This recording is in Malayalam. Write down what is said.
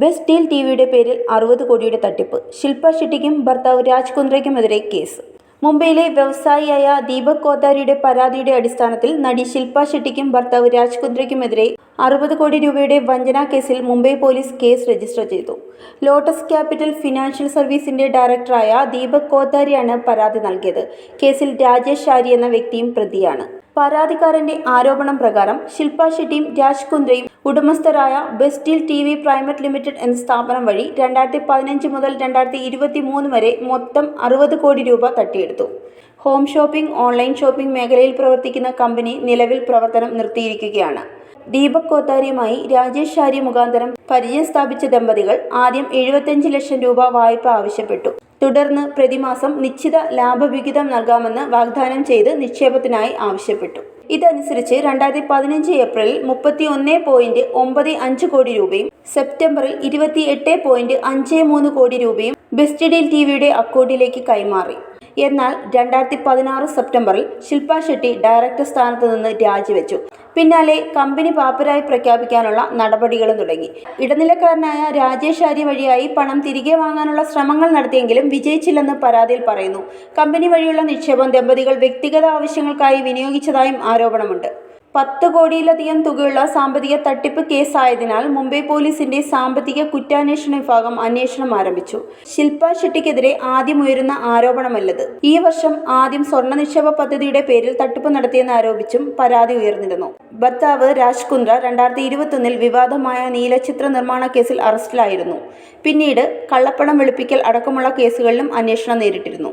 ബെസ്റ്റ് ഡീൽ ടി വിയുടെ പേരിൽ അറുപത് കോടിയുടെ തട്ടിപ്പ്. ശില്പ ഷെട്ടിക്കും ഭർത്താവ് രാജ് കുന്ദ്രയ്ക്കുമെതിരെ കേസ്. മുംബൈയിലെ വ്യവസായിയായ ദീപക് കോത്താരിയുടെ പരാതിയുടെ അടിസ്ഥാനത്തിൽ നടി ശില്പ ഷെട്ടിക്കും ഭർത്താവ് രാജ് കുന്ദ്രയ്ക്കുമെതിരെ അറുപത് കോടി രൂപയുടെ വഞ്ചനാ കേസിൽ മുംബൈ പോലീസ് കേസ് രജിസ്റ്റർ ചെയ്തു. ലോട്ടസ് ക്യാപിറ്റൽ ഫിനാൻഷ്യൽ സർവീസിന്റെ ഡയറക്ടറായ ദീപക് കോത്താരിയാണ് പരാതി നൽകിയത്. കേസിൽ രാജേഷ് ആര്യ എന്ന വ്യക്തിയും പ്രതിയാണ്. പരാതിക്കാരന്റെ ആരോപണം പ്രകാരം ശില്പ ഷെട്ടിയും രാജ് കുന്ദ്രയും ഉടമസ്ഥരായ ബെസ്റ്റിൽ ടി വി പ്രൈവറ്റ് ലിമിറ്റഡ് എന്ന സ്ഥാപനം വഴി രണ്ടായിരത്തി പതിനഞ്ച് മുതൽ രണ്ടായിരത്തി ഇരുപത്തി മൂന്ന് വരെ മൊത്തം അറുപത് കോടി രൂപ തട്ടിയെടുത്തു. ഹോം ഷോപ്പിംഗ് ഓൺലൈൻ ഷോപ്പിംഗ് മേഖലയിൽ പ്രവർത്തിക്കുന്ന കമ്പനി നിലവിൽ പ്രവർത്തനം നിർത്തിയിരിക്കുകയാണ്. ദീപക് കോത്താരിയുമായി രാജേഷ് ഷാരി മുഖാന്തരം പരിചയം സ്ഥാപിച്ച ദമ്പതികൾ ആദ്യം എഴുപത്തഞ്ച് ലക്ഷം രൂപ വായ്പ ആവശ്യപ്പെട്ടു. തുടർന്ന് പ്രതിമാസം നിശ്ചിത ലാഭവിഹിതം നൽകാമെന്ന് വാഗ്ദാനം ചെയ്ത് നിക്ഷേപത്തിനായി ആവശ്യപ്പെട്ടു. ഇതനുസരിച്ച് രണ്ടായിരത്തി പതിനഞ്ച് ഏപ്രിലിൽ മുപ്പത്തി ഒന്ന് പോയിന്റ് ഒമ്പത് അഞ്ച് കോടി രൂപയും സെപ്റ്റംബറിൽ ഇരുപത്തി എട്ട് പോയിന്റ് അഞ്ച് മൂന്ന് കോടി രൂപയും ബെസ്റ്റ് ഡീൽ ടി വിയുടെ അക്കൗണ്ടിലേക്ക് കൈമാറി. എന്നാൽ രണ്ടായിരത്തി പതിനാറ് സെപ്റ്റംബറിൽ ശില്പ ഷെട്ടി ഡയറക്ടർ സ്ഥാനത്ത് നിന്ന് രാജിവെച്ചു. പിന്നാലെ കമ്പനി പാപ്പരായി പ്രഖ്യാപിക്കാനുള്ള നടപടികളും തുടങ്ങി. ഇടനിലക്കാരനായ രാജേഷ് ആര്യ വഴിയായി പണം തിരികെ വാങ്ങാനുള്ള ശ്രമങ്ങൾ നടത്തിയെങ്കിലും വിജയിച്ചില്ലെന്ന് പരാതിയിൽ പറയുന്നു. കമ്പനി വഴിയുള്ള നിക്ഷേപം ദമ്പതികൾ വ്യക്തിഗത ആവശ്യങ്ങൾക്കായി വിനിയോഗിച്ചതായും ആരോപണമുണ്ട്. പത്ത് കോടിയിലധികം തുകയുള്ള സാമ്പത്തിക തട്ടിപ്പ് കേസായതിനാൽ മുംബൈ പോലീസിന്റെ സാമ്പത്തിക കുറ്റാന്വേഷണ വിഭാഗം അന്വേഷണം ആരംഭിച്ചു. ശില്പ ഷെട്ടിക്കെതിരെ ആദ്യം ഉയരുന്ന ആരോപണമല്ലത്. ഈ വർഷം ആദ്യം സ്വർണ നിക്ഷേപ പദ്ധതിയുടെ പേരിൽ തട്ടിപ്പ് നടത്തിയെന്ന് ആരോപിച്ചും പരാതി ഉയർന്നിരുന്നു. ഭർത്താവ് രാജ്കുന്ദ്ര രണ്ടായിരത്തി ഇരുപത്തൊന്നിൽ വിവാദമായ നീലചിത്ര നിർമ്മാണ കേസിൽ അറസ്റ്റിലായിരുന്നു. പിന്നീട് കള്ളപ്പണം വെളുപ്പിക്കൽ അടക്കമുള്ള കേസുകളിലും അന്വേഷണം നേരിട്ടിരുന്നു.